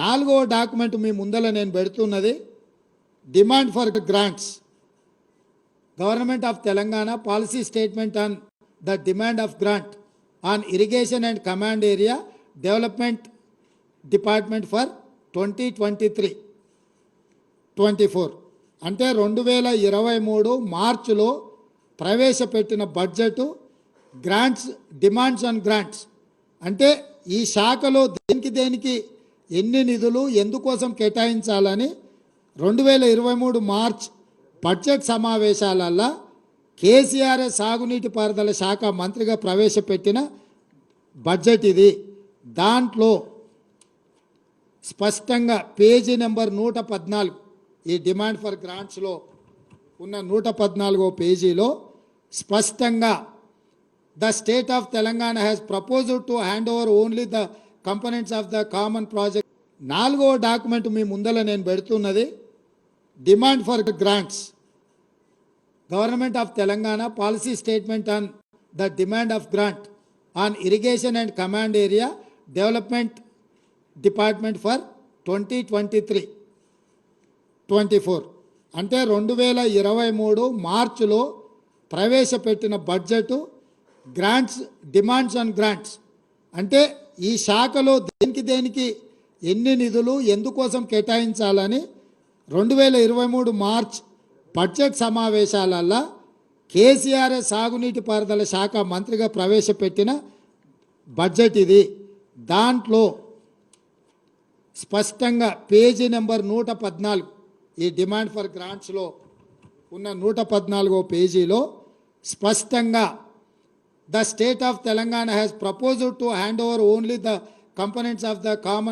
నాలుగవ డాక్యుమెంట్ మీ ముందర నేను పెడుతున్నది demand for grants. Government of Telangana policy statement on the demand of grant on irrigation and command area development department for twenty twenty three twenty four అంటే రెండు వేల ఇరవై మూడు మార్చిలో ప్రవేశపెట్టిన budget grants demands and grants. అంటే ఈ శాఖలో దేనికి దేనికి ఎన్ని నిధులు ఎందుకోసం కేటాయించాలని రెండు వేల ఇరవై మూడు మార్చ్ బడ్జెట్ సమావేశాలల్లో కేసీఆర్ సాగునీటి పారుదల శాఖ మంత్రిగా ప్రవేశపెట్టిన బడ్జెట్ ఇది. దాంట్లో స్పష్టంగా పేజీ నెంబర్ నూట పద్నాలుగు ఈ డిమాండ్ ఫర్ గ్రాంట్స్లో ఉన్న నూట పద్నాలుగో పేజీలో స్పష్టంగా the state of Telangana has proposed to hand over only the components of the common project నాలుగవ డాక్యుమెంట్ మీ ముందర నేను పెడుతున్నది demand for grants. Government of Telangana policy statement on the demand of grant on irrigation and command area development department for twenty twenty three twenty four అంటే రెండు వేల ఇరవై మూడు మార్చిలో ప్రవేశపెట్టిన budget grants demands and grants. అంటే ఈ శాఖలో దేనికి దేనికి ఎన్ని నిధులు ఎందుకోసం కేటాయించాలని రెండు వేల ఇరవై మూడు మార్చ్ బడ్జెట్ సమావేశాలల్లో కేసీఆర్ సాగునీటి పారుదల శాఖ మంత్రిగా ప్రవేశపెట్టిన బడ్జెట్ ఇది. దాంట్లో స్పష్టంగా పేజీ నెంబర్ నూట పద్నాలుగు ఈ డిమాండ్ ఫర్ గ్రాంట్స్లో ఉన్న నూట పద్నాలుగో పేజీలో స్పష్టంగా the state of Telangana has proposed to hand over only the components of the common